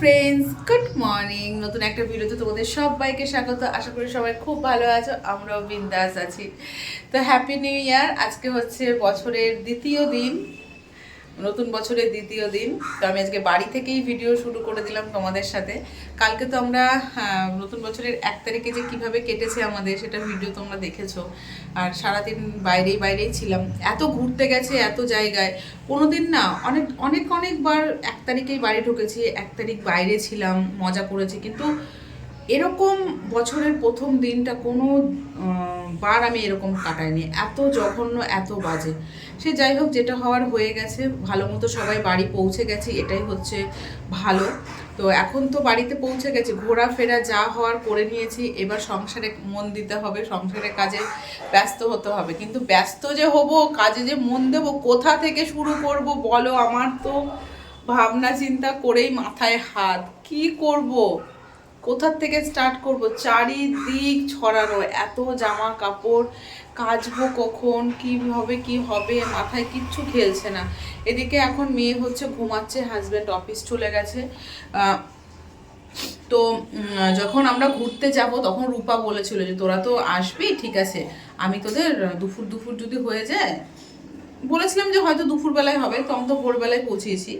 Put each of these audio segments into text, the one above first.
Friends good morning নতুন একটা ভিডিওতে তোমাদের সবাইকে স্বাগত। আশা করি সবাই খুব ভালো আছো, আমরাও বিন্দাস আছি। তো হ্যাপি নিউ ইয়ার আজকে হচ্ছে বছরের দ্বিতীয় দিন। নতুন বছরের দ্বিতীয় দিন। তো আমি আজকে বাড়ি থেকেই ভিডিও শুরু করে দিলাম তোমাদের সাথে। কালকে তো আমরা নতুন বছরের এক তারিখে যে কীভাবে কেটেছে আমাদের সেটা ভিডিও তোমরা দেখেছ। আর সারাদিন বাইরেই বাইরেই ছিলাম। এত ঘুরতে গেছে এত জায়গায়। কোনোদিন না, অনেক অনেক, অনেকবার এক তারিখেই বাড়ি ঢুকেছি, এক তারিখ বাইরে ছিলাম, মজা করেছি। কিন্তু এরকম বছরের প্রথম দিনটা কোনো বার আমি এরকম কাটাইনি। এত জঘন্য, এত বাজে। সে যাই হোক, যেটা হওয়ার হয়ে গেছে, ভালো মতো সবাই বাড়ি পৌঁছে গেছি, এটাই হচ্ছে ভালো। তো এখন তো বাড়িতে পৌঁছে গেছি, ঘোরাফেরা যা হওয়ার করে নিয়েছি, এবার সংসারে মন দিতে হবে, সংসারের কাজে ব্যস্ত হতে হবে। কিন্তু ব্যস্ত যে হব, কাজে যে মন দেবো, কোথা থেকে শুরু করব বলো? আমার তো ভাবনা চিন্তা করেই মাথায় হাত। কি করব? কোথার থেকে স্টার্ট করব? চারিদিক ছড়ানো, এত জামা কাপড়, কাচবো কখন, কি হবে কি হবে, মাথায় কিচ্ছু খেলছে না। এদিকে এখন মেয়ে হচ্ছে ঘুমাচ্ছে হাজব্যান্ড অফিস চলে গেছে। তো যখন আমরা ঘুরতে যাব, তখন রূপা বলেছিল যে, তোরা তো আসবি, ঠিক আছে। আমি তোদের দুপুর দুপুর যদি হয়ে যায়, বলেছিলাম যে হয়তো দুপুরবেলায় হবে, তো আমি তো ভোরবেলায় পৌঁছিয়েছি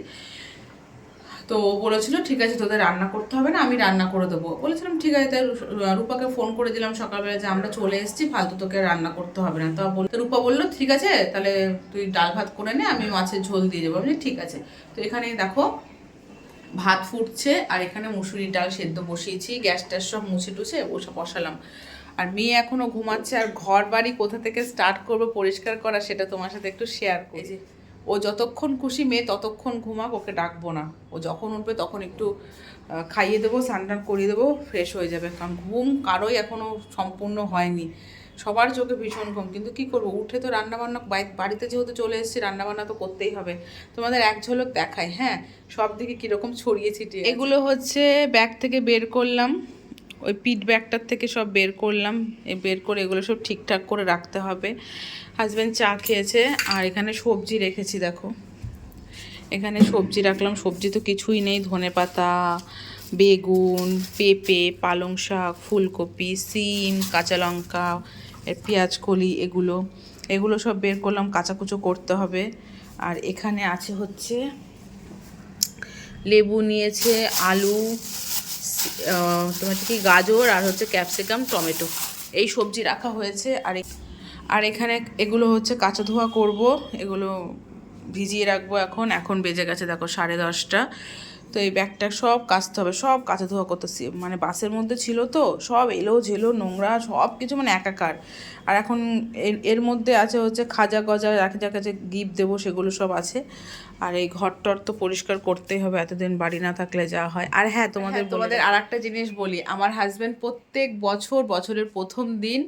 তো ও বলেছিল, ঠিক আছে, তোদের রান্না করতে হবে না, আমি রান্না করে দেবো। বলেছিলাম, ঠিক আছে। তাই রূপাকে ফোন করে দিলাম সকালবেলা যে, আমরা চলে এসেছি, ফালতু তোকে রান্না করতে হবে না। তো বল- রূপা বলল, ঠিক আছে, তাহলে তুই ডাল ভাত করে নে, আমি মাছের ঝোল দিয়ে দেবো। আমি ঠিক আছে। তো এখানে দেখো, ভাত ফুটছে, আর এখানে মুসুরির ডাল সেদ্ধ বসিয়েছি, গ্যাস ট্যাস সব মুছে টুছে ওসব বসালাম। আর মেয়ে এখনও ঘুমাচ্ছে, আর ঘর বাড়ি কোথা থেকে স্টার্ট করব পরিষ্কার করা, সেটা তোমার সাথে একটু শেয়ার করি। যে ও যতক্ষণ খুশি মেয়ে ততক্ষণ ঘুমাক, ওকে ডাকবো না। ও যখন উঠবে তখন একটু খাইয়ে দেবো, স্নান করিয়ে দেবো ফ্রেশ হয়ে যাবে। কারণ ঘুম কারোই এখনও সম্পূর্ণ হয়নি। সবার চোখে ভীষণ ঘুম। কিন্তু কি করব? উঠে তো রান্নাবান্না বাড়িতে যেহেতু চলে এসেছি, রান্নাবান্না তো করতেই হবে। তোমাদের এক ঝলক দেখাই হ্যাঁ? সব দিকে কীরকম ছড়িয়ে ছিটিয়ে এগুলো হচ্ছে ব্যাগ থেকে বের করলাম। ওই পিট ব্যাগটার থেকে সব বের করলাম। বের করে এগুলো সব ঠিকঠাক করে রাখতে হবে। হাজব্যান্ড চা খেয়েছে, আর এখানে সবজি রেখেছি, দেখো। এখানে সবজি রাখলাম, সবজি তো কিছুই নেই, ধনে পাতা, বেগুন, পেঁপে, পালং শাক, ফুলকপি, সিম, কাঁচা লঙ্কা পেঁয়াজ, কলি, এগুলো। এগুলো সব বের করলাম, কাঁচাকুচো করতে হবে। আর এখানে আছে হচ্ছে, লেবু নিয়েছে, আলু তোমার কি গাজর আর হচ্ছে ক্যাপসিকাম, টমেটো। এই সবজি রাখা হয়েছে, আর আর এখানে এগুলো হচ্ছে কাঁচা ধোয়া করব, এগুলো ভিজিয়ে রাখব এখন এখন বেজে গেছে দেখো সাড়ে দশটা। তো এই ব্যাগটা সব কাচতে হবে সব কাঁচা ধোয়া করতেছি। মানে বাসের মধ্যে ছিল তো সব এলো ঝেলো নোংরা সব কিছু মানে একাকার। আর এখন এর এর মধ্যে আছে হচ্ছে খাজা গজা যাকে যাকে যে গিফট দেবো সেগুলো সব আছে। আর এই ঘরটর তো পরিষ্কার করতেই হবে এতদিন বাড়ি না থাকলে যা হয়। আর হ্যাঁ তোমাদের তোমাদের আর একটা জিনিস বলি আমার হাজব্যান্ড প্রত্যেক বছর বছরের প্রথম দিন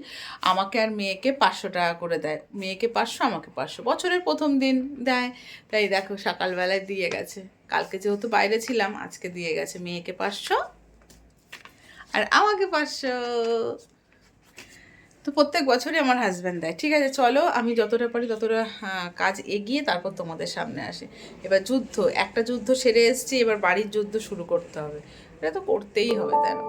আমাকে আর মেয়েকে পাঁচশো টাকা করে দেয়। মেয়েকে পাঁচশো আমাকে পাঁচশো। বছরের প্রথম দিন দেয়। তাই দেখো সকালবেলায় দিয়ে গেছে। কালকে যেহেতু বাইরে ছিলাম, আজকে দিয়ে গেছে মেয়েকে পাঁচশো আর আমাকে পাঁচশো। তো প্রত্যেক বছরই আমার হাজব্যান্ড দেয়। ঠিক আছে, চলো, আমি যতটা পারি ততটা কাজ এগিয়ে তারপর তোমাদের সামনে আসে। এবার যুদ্ধ, একটা যুদ্ধ সেরে এসছি, এবার বাড়ির যুদ্ধ শুরু করতে হবে। এটা তো করতেই হবে, তাই না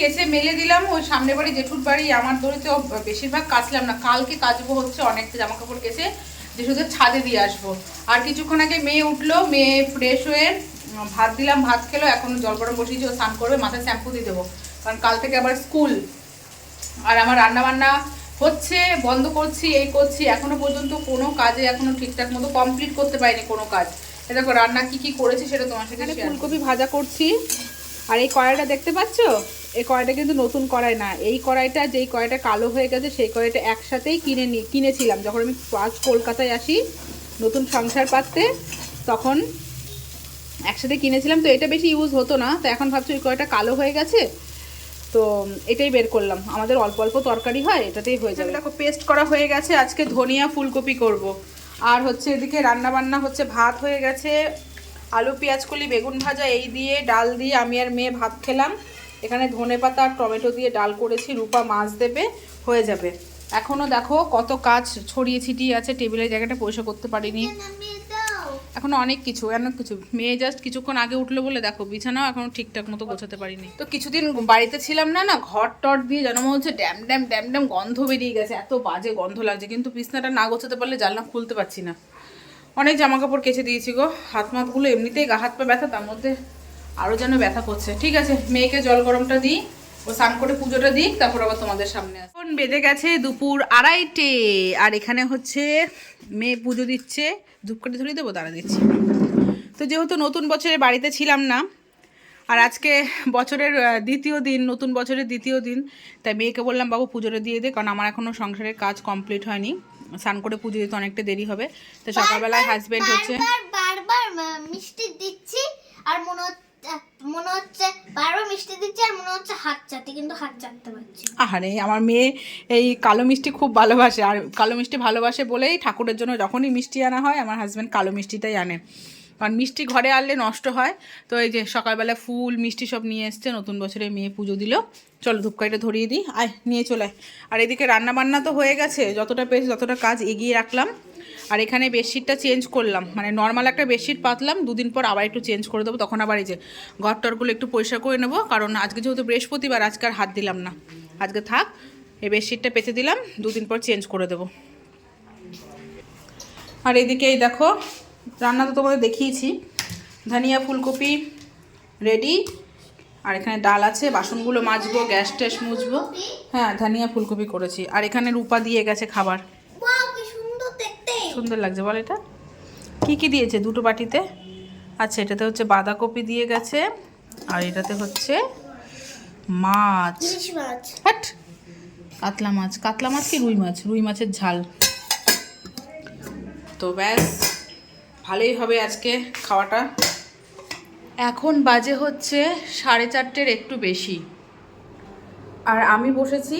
কেচে মেলে দিলাম ওই সামনে বাড়ি জেঠুর বাড়ি আমার দড়িতে বেশিরভাগ কাচলাম না কালকে কাচবো হচ্ছে অনেকটা জামা কাপড় কেচে জেঠুদের ছাদে দিয়ে আসব। আর কিছুক্ষণ আগে মেয়ে উঠল মেয়ে ফ্রেশ হয়ে ভাত দিলাম ভাত খেলো এখন জল গরম বসিয়েছি ও স্নান করবে মাথায় শ্যাম্পু দিয়ে দেবো। কারণ কাল থেকে আবার স্কুল আর আমার রান্না বান্না হচ্ছে বন্ধ করছি এই করছি এখনও পর্যন্ত কোনো কাজে এখনও ঠিকঠাক মতো কমপ্লিট করতে পারিনি কোনো কাজ। এ দেখো রান্না কি কি করেছি সেটা তোমার সাথে ফুলকপি ভাজা করছি। আর এই কড়াইটা দেখতে পাচ্ছ? এই কড়াইটা কিন্তু নতুন কড়াই না। এই কড়াইটা যেই কড়াইটা কালো হয়ে গেছে, সেই কড়াইটা একসাথেই কিনে নি, কিনেছিলাম। যখন আমি ফার্স্ট কলকাতায় আসি নতুন সংসার পাততে, তখন একসাথে কিনেছিলাম। তো এটা বেশি ইউজ হতো না। তো এখন ভাবছি ওই কড়াইটা কালো হয়ে গেছে, তো এটাই বের করলাম। আমাদের অল্প অল্প তরকারি হয়, এটাতেই হয়ে যাবে। দেখো পেস্ট করা হয়ে গেছে। আজকে ধনিয়া ফুলকপি করব। আর হচ্ছে এদিকে রান্না বান্না হচ্ছে ভাত হয়ে গেছে। আলু, পেঁয়াজ, কলি, বেগুন ভাজা, এই দিয়ে ডাল দিয়ে আমি আর মেয়ে ভাত খেলাম। এখানে ধনে পাতা আর টমেটো দিয়ে ডাল করেছি, রূপা মাছ দেবে, হয়ে যাবে। এখনও দেখো কত কাজ ছড়িয়ে ছিটিয়ে আছে, টেবিলের জায়গাটা পরিষ্কার করতে পারিনি। এখনও অনেক কিছু অনেক কিছু। মেয়ে জাস্ট কিছুক্ষণ আগে উঠল বলে দেখো, বিছানাও এখনও ঠিকঠাক মতো গোছাতে পারিনি। তো কিছুদিন বাড়িতে ছিলাম না না, ঘর টর দিয়ে যেন মনে হচ্ছে ড্যাম ড্যাম ড্যাম ড্যাম গন্ধ বেরিয়ে গেছে, এত বাজে গন্ধ লাগছে। কিন্তু বিছনাটা না গোছাতে পারলে জানলা খুলতে পারছি না। অনেক জামা কাপড় কেচে দিয়েছি গো। হাত মাতগুলো এমনিতেই গা, হাত পা ব্যথা, তার মধ্যে আরও যেন ব্যথা করছে। ঠিক আছে, মেয়েকে জল গরমটা দিই, ও স্নান করে পুজোটা দিই তারপর আবার তোমাদের সামনে আসি এখন বেজে গেছে দুপুর আড়াইটে, আর এখানে হচ্ছে মেয়ে পুজো দিচ্ছে। ধূপকাঠি ধরিয়ে দেবো তারা দিচ্ছি। তো যেহেতু নতুন বছরে বাড়িতে ছিলাম না, আর আজকে বছরের দ্বিতীয় দিন, নতুন বছরের দ্বিতীয় দিন, তাই মেয়েকে বললাম, বাবু, পুজোটা দিয়ে দে, কারণ আমার এখনও সংসারের কাজ কমপ্লিট হয়নি। স্নান করে পুজো দিতে অনেকটা দেরি হবে তো সকালবেলায় হাজবেন্ড হচ্ছে বারবার মিষ্টি দিচ্ছি আর মনে হচ্ছে মনে হচ্ছে বারবার মিষ্টি দিচ্ছি আর মনে হচ্ছে হাত চাটি কিন্তু হাত চাটতে পারছি না। আমার মেয়ে এই কালো মিষ্টি খুব ভালোবাসে আর কালো মিষ্টি ভালোবাসে বলেই ঠাকুরের জন্য যখনই মিষ্টি আনা হয় আমার হাজব্যান্ড কালো মিষ্টিটাই আনে কারণ মিষ্টি ঘরে আনলে নষ্ট হয়। তো এই যে সকালবেলা ফুল, মিষ্টি সব নিয়ে এসছে, নতুন বছরে মেয়ে পুজো দিল। চলো ধূপকাঠিটা ধরিয়ে দিই। আয়, নিয়ে চলে। আর এদিকে রান্না বান্না তো হয়ে গেছে, যতটা পেয়েছি যতটা কাজ এগিয়ে রাখলাম। আর এখানে বেডশিটটা চেঞ্জ করলাম। মানে নর্মাল একটা বেডশিট পাতলাম, দুদিন পর আবার একটু চেঞ্জ করে দেবো। তখন আবার এই যে ঘর টরগুলো একটু পরিষ্কার করে নেব। কারণ আজকে যেহেতু বৃহস্পতিবার, আজকে আর হাত দিলাম না। আজকে থাক, এই বেডশিটটা পেতে দিলাম, দুদিন পর চেঞ্জ করে দেবো। আর এদিকে এই দেখো রান্না তো তোমাদের দেখিয়েছি। ধনিয়া ফুলকপি রেডি আর এখানে ডাল আছে বাসনগুলো মাজবো গ্যাস ট্যাস মুছবো। হ্যাঁ ধনিয়া ফুলকপি করেছি। আর এখানে রূপা দিয়ে গেছে খাবার। সুন্দর লাগছে বল এটা। কি কি দিয়েছে দুটো বাটিতে? আচ্ছা এটাতে হচ্ছে বাঁধাকপি দিয়ে গেছে আর এটাতে হচ্ছে মাছ। হাট কাতলা মাছ। কাতলা মাছ কি রুই মাছ? রুই মাছের ঝাল। তো ব্যাস ভালোই হবে আজকে খাওয়াটা। এখন বাজে হচ্ছে সাড়ে চারটের একটু বেশি। আর আমি বসেছি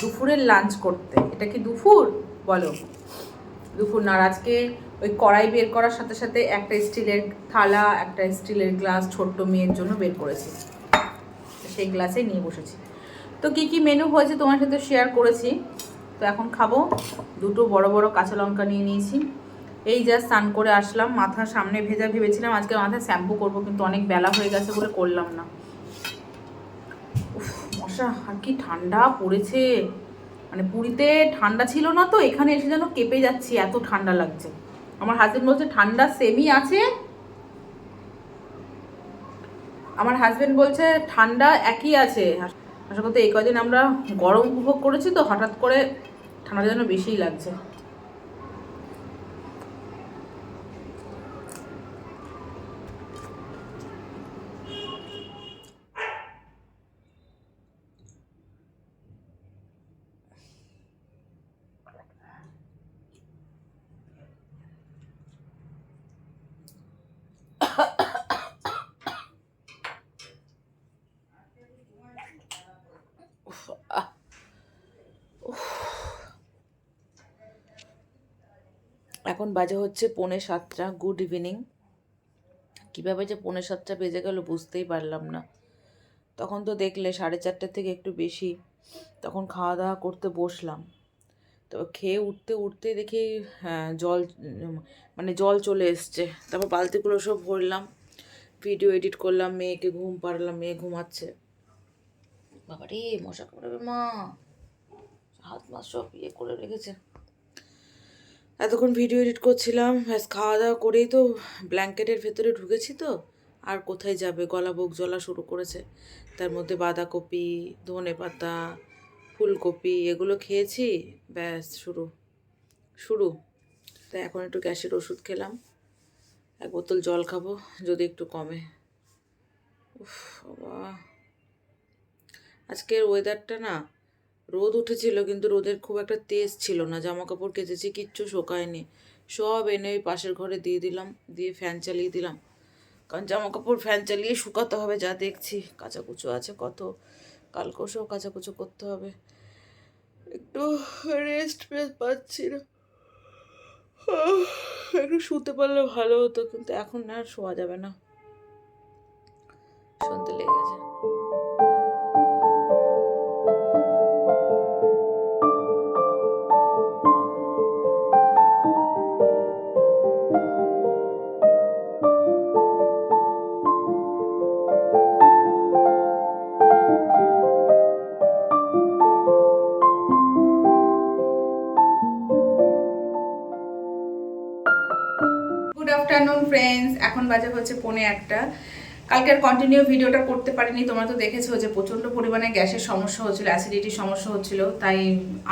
দুপুরের লাঞ্চ করতে। এটা কি দুপুর? বলো। দুপুর না আজকে ওই কড়াই বের করার সাথে সাথে একটা স্টিলের থালা, একটা স্টিলের গ্লাস ছোট্ট মেয়ের জন্য বের করেছি। সেই গ্লাসে নিয়ে বসেছি। তো কি কি মেনু হয়েছে তোমার সাথে শেয়ার করেছি। তো এখন খাব। দুটো বড় বড় কাঁচা লঙ্কা নিয়ে নিয়েছি। এই যা স্নান করে আসলাম, মাথা সামনে ভেজা ভেবেছিলাম আজকে মাথায় শ্যাম্পু করব, কিন্তু অনেক বেলা হয়ে গেছে বলে করলাম না। মশা, আর কি ঠান্ডা পড়েছে। মানে পুরীতে ঠান্ডা ছিল না তো, এখানে এসে যেন কেঁপে যাচ্ছি, এত ঠান্ডা লাগছে। আমার হাজবেন্ড বলছে, ঠান্ডা সেমি আছে। আমার হাজবেন্ড বলছে, ঠান্ডা একই আছে। আসলে কথা এই কদিন আমরা গরম উপভোগ করেছি তো, হঠাৎ করে ঠান্ডা যেন বেশিই লাগছে। এখন বাজে হচ্ছে পৌনে সাতটা। গুড ইভিনিং কীভাবে যে পৌনে সাতটা বেজে গেল বুঝতেই পারলাম না। তখন তো দেখলে সাড়ে চারটে থেকে একটু বেশি। তখন খাওয়া দাওয়া করতে বসলাম। তো খেয়ে উঠতে উঠতে দেখি হ্যাঁ জল মানে জল চলে এসছে। তারপর বালতিগুলো সব ভরলাম। ভিডিও এডিট করলাম, মেয়েকে ঘুম পাড়লাম, মেয়ে ঘুমাচ্ছে। বাবা রে মশা কামড়াবে মা। হাত মাস সব ইয়ে করে রেখেছে। এতক্ষণ ভিডিও এডিট করছিলাম, ব্যাস খাওয়া দাওয়া করেই তো ব্ল্যাঙ্কেটের ভেতরে ঢুকেছি তো, আর কোথায় যাবে? গলা বুক জ্বলা শুরু করেছে। তার মধ্যে বাঁধাকপি, ধনে পাতা, ফুলকপি এগুলো খেয়েছি, ব্যাস শুরু শুরু। তাই এখন একটু গ্যাসের ওষুধ খেলাম, এক বোতল জল খাব, যদি একটু কমে। উফ বাবা। আজকের ওয়েদারটা না রোদ উঠেছিল, কিন্তু রোদের খুব একটা তেজ ছিল না। জামা কাপড় কেচেছি, কিচ্ছু শোকায়নি। সব এনে ওই পাশের ঘরে দিয়ে দিলাম, দিয়ে ফ্যান চালিয়ে দিলাম। কারণ জামা কাপড় ফ্যান চালিয়ে শুকাতে হবে, যা দেখছি। কাঁচাকুচো আছে কত কালকেও সব কাচাকুচো করতে হবে। একটু রেস্ট পাচ্ছি না। একটু শুতে পারলে ভালো হতো, কিন্তু এখন আর শোয়া যাবে না। শুনতে লেগে গেছে। বাজে হচ্ছে পনে একটা। কালকে আর কন্টিনিউ ভিডিওটা করতে পারিনি, তোমরা তো দেখেছ যে প্রচণ্ড পরিমাণে গ্যাসের সমস্যা হচ্ছিল অ্যাসিডিটির সমস্যা হচ্ছিল, তাই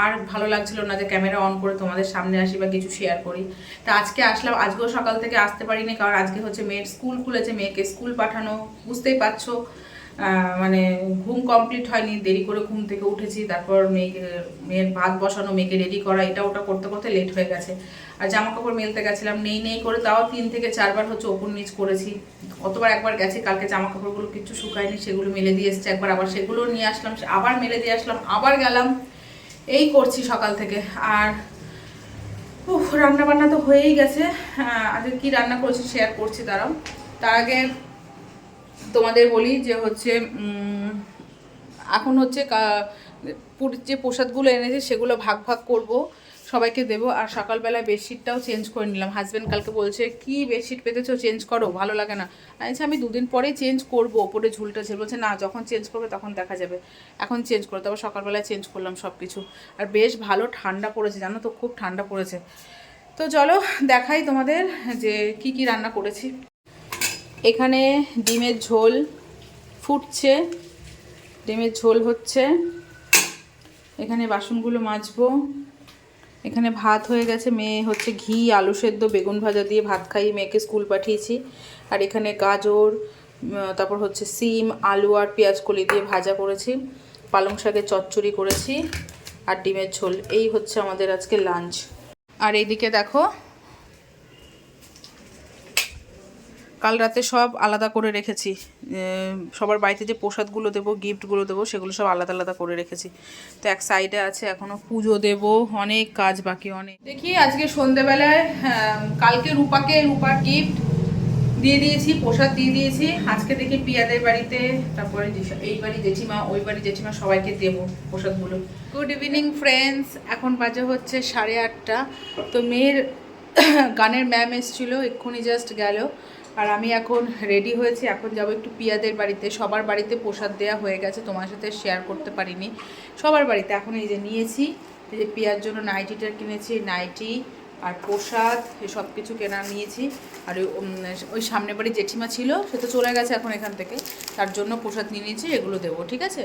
আর ভালো লাগছিল না যে ক্যামেরা অন করে তোমাদের সামনে আসি বা কিছু শেয়ার করি। তা আজকে আসলাম, আজকেও সকাল থেকে আসতে পারিনি, কারণ আজকে হচ্ছে মেয়ের স্কুল খুলেছে, মেয়েকে স্কুল পাঠানো, বুঝতেই পারছ। মানে ঘুম কমপ্লিট হয়নি, দেরি করে ঘুম থেকে উঠেছি, তারপর মেয়েকে, মেয়ের ভাত বসানো, মেয়েকে রেডি করা, এটা ওটা করতে করতে লেট হয়ে গেছে। আর জামা কাপড় মেলতে গেছিলাম, নেই নেই করে তাও তিন থেকে চারবার হচ্ছে ওপর নিচ করেছি। কতবার একবার গেছি, কালকে জামা কাপড়গুলো কিছু শুকায়নি, সেগুলো মেলে দিয়ে এসছে একবার, আবার সেগুলো নিয়ে আসলাম আবার মেলে দিয়ে আসলাম, আবার গেলাম। এই করছি সকাল থেকে। আর উফ রান্না বান্না তো হয়েই গেছে। আজকে কি রান্না করেছি শেয়ার করছি দাঁড়াও তার আগে তোমাদের বলি যে হচ্ছে এখন হচ্ছে যে প্রসাদগুলো এনেছে সেগুলো ভাগ ভাগ করব সবাইকে দেবো। আর সকালবেলায় বেডশিটটাও চেঞ্জ করে নিলাম। হাজব্যান্ড কালকে বলছে কি বেডশিট পেতেছো? চেঞ্জ করো ভালো লাগে না। বলছি, আমি দুদিন পরেই চেঞ্জ করব। ওপরে ঝুলটা ঝেল বলছে না যখন চেঞ্জ করবে তখন দেখা যাবে। এখন চেঞ্জ করো। তারপর সকালবেলায় চেঞ্জ করলাম সব কিছু আর বেশ ভালো ঠান্ডা পড়েছে জানো তো খুব ঠান্ডা পড়েছে। তো চলো দেখাই তোমাদের যে কি কি রান্না করেছি। এখানে ডিমের ঝোল ফুটছে, ডিমের ঝোল হচ্ছে। এখানে বাসনগুলো মাজবো। এখানে ভাত হয়ে গেছে, মেয়ে হচ্ছে ঘি, আলু সেদ্ধ, বেগুন ভাজা দিয়ে ভাত খাইয়ে মেয়েকে স্কুল পাঠিয়েছি। আর এখানে গাজর তারপর হচ্ছে সিম, আলু আর পেঁয়াজ কলি দিয়ে ভাজা করেছি। পালং শাকের চচ্চড়ি করেছি। আর ডিমের ঝোল, এই হচ্ছে আমাদের আজকে লাঞ্চ। আর এইদিকে দেখো কাল রাতে সব আলাদা করে রেখেছি। সবার বাড়িতে যে প্রসাদগুলো দেবো গিফটগুলো দেবো সেগুলো সব আলাদা আলাদা করে রেখেছি। তো এক সাইডে আছে এখনও পুজো দেব অনেক কাজ বাকি অনেক। দেখি আজকে সন্ধেবেলায় আম, কালকে রূপাকে রূপার গিফট দিয়ে দিয়েছি প্রসাদ দিয়ে দিয়েছি। আজকে দেখি পিয়াদের বাড়িতে তারপরে এই বাড়ি জেঠিমা ওই বাড়ি জেঠিমা সবাইকে দেবো প্রসাদগুলো। গুড ইভিনিং ফ্রেন্ডস এখন বাজে হচ্ছে সাড়ে আটটা। তো মেয়ের গানের ম্যাম এসেছিল এক্ষুনি জাস্ট গেল। আর আমি এখন রেডি হয়েছি, এখন যাব একটু পিয়াদের বাড়িতে। সবার বাড়িতে প্রসাদ দেওয়া হয়ে গেছে, তোমার সাথে শেয়ার করতে পারিনি। সবার বাড়িতে, এখন এই যে নিয়েছি, এই যে পিয়ার জন্য নাইটিটা কিনেছি, নাইটি আর প্রসাদ সব কিছু কেনা নিয়েছি। আর ওই, সামনে বাড়ি জেঠিমা ছিল সে তো চলে গেছে এখন এখান থেকে। তার জন্য প্রসাদ নিয়ে নিয়েছি এগুলো দেবো ঠিক আছে?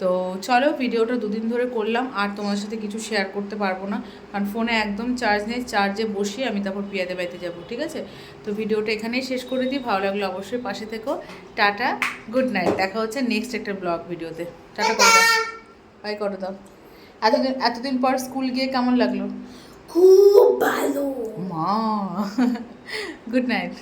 তো চলো ভিডিওটা দুদিন ধরে করলাম আর তোমার সাথে কিছু শেয়ার করতে পারব না। কারণ ফোনে একদম চার্জ নেই চার্জে বসিয়ে আমি তারপর পিয়াদের বাড়িতে যাব ঠিক আছে? তো ভিডিওটা এখানেই শেষ করে দিই ভালো লাগল অবশ্যই পাশে থেকো। টাটা গুড নাইট দেখা হচ্ছে নেক্সট একটা ব্লগ ভিডিওতে। টাটা করে দাও বাই করে দাও এতদিন এতদিন পর স্কুল গিয়ে কেমন লাগল? খুব ভালো মা গুড নাইট